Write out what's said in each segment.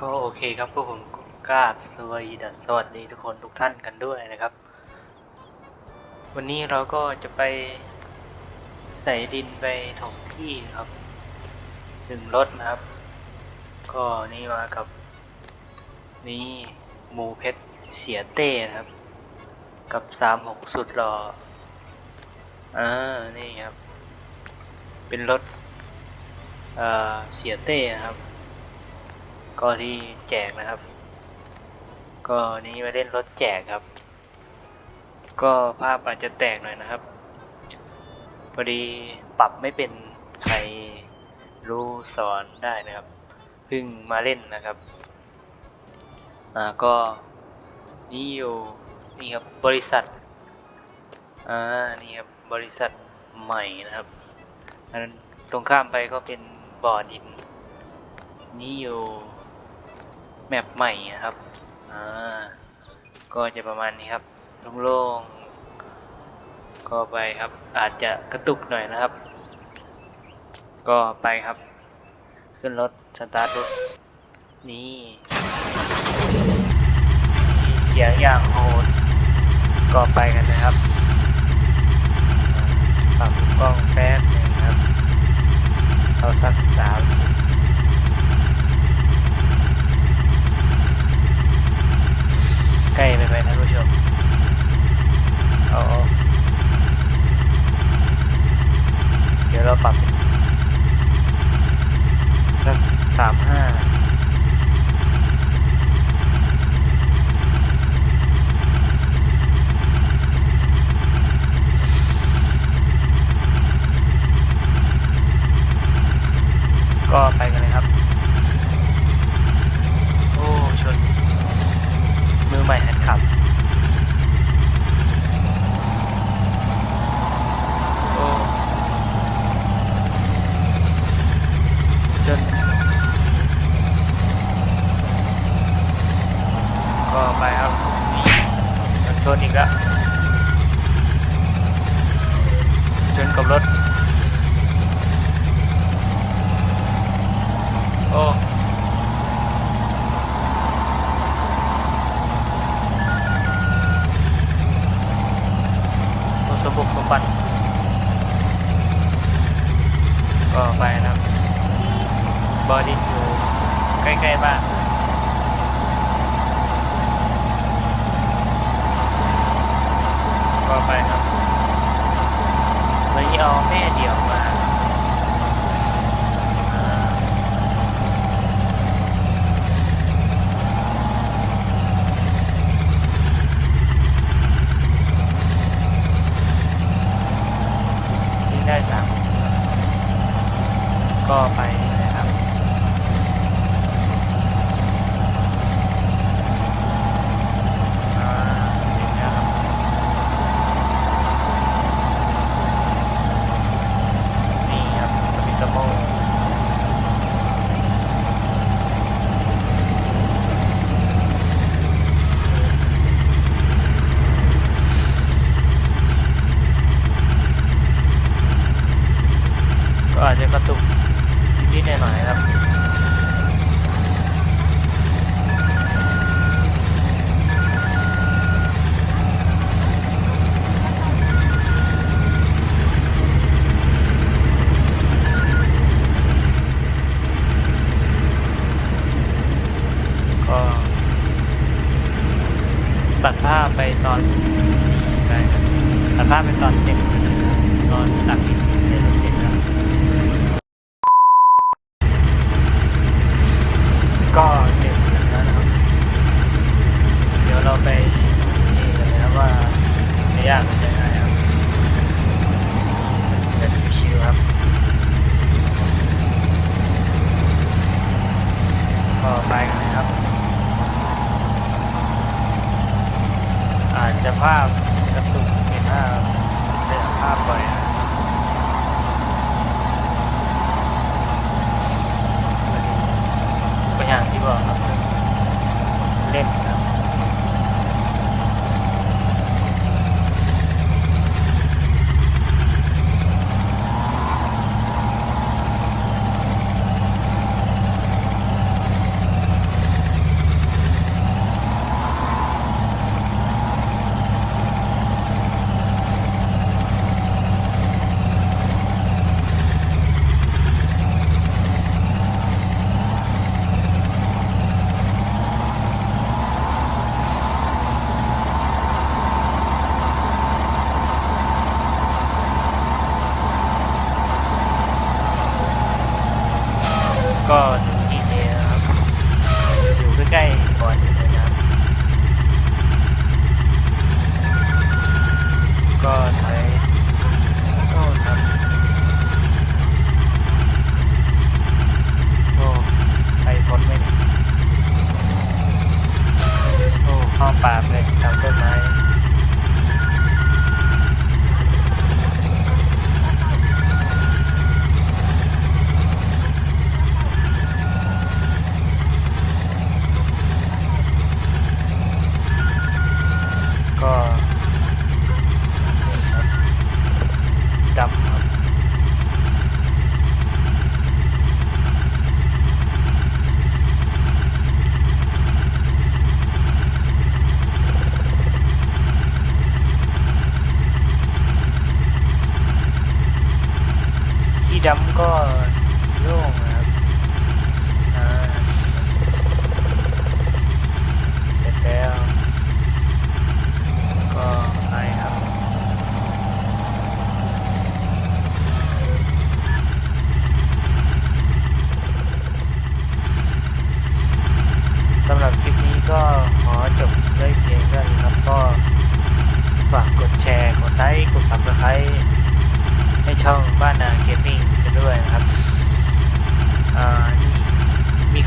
ก็โอเคครับพวกผมกราบสวัสดีสวัสดีทุกคนทุกท่านกันด้วยนะครับ วันนี้เราก็จะไปใส่ดินไปถมที่ครับหนึ่งรถนะครับ ก็นี่มากับ นี่หมูเพชรเสียเต้นะครับ กับสามหกสุดหล่ออ่านี่ครับ เป็นรถเอ่อเสียเต้นะครับ ก็ที่แจกนะครับ ก็นี้มาเล่นรถแจกครับ ก็ภาพอาจจะแตกหน่อยนะครับพอดีปรับไม่เป็นใครรู้สอนได้นะครับเพิ่งมาเล่นนะครับอ่าก็นี่อยู่นี่ครับบริษัทอ่านี่ครับบริษัทใหม่นะครับอันตรงข้ามไปก็เป็นบ่อดินนี่อยู่ แมปใหม่นะครับอ่าก็จะประมาณนี้ครับโล่งๆก็ไปครับอาจจะกระตุกหน่อยนะครับ ก็ไปครับ ขึ้นรถสตาร์ทรถนี่เสียงอย่างโหดก็ไปกันนะครับปรับกล้องแป๊บหนึงครับ เอาสักสามสิบ ใกล้ไปไหมท่านผู้ชมเอาเอาเดี๋ยวเราปรับสักสามห้าก็ไปกันเลยครับ โอ้ชน มือใหม่หัดขับ โอ้จน ก็ไปครับนี่จน ชนอีกแล้วจนกับรถ โอ้สมบุกสมบัติก็ไปนะครับบอดี้อยู่ใกล้ๆบ้านก็ไปครับวันนี้เอาแม่เดี่ยวมาอ่าที่ได้สามสิบก็ไปนะครับ อ่าถึงแล้วครับนี่ครับสวิตโมก็อาจจะกระตุกนิดๆ หน่อยๆครับก็ตัดภาพไปตอนได้ตัดภาพไปตอนเจ็บตอนตัดเป่าเลยทำมต้นไม้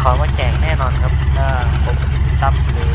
ขอมว่าแจกแน่นอนครับถ้าผมซับหรื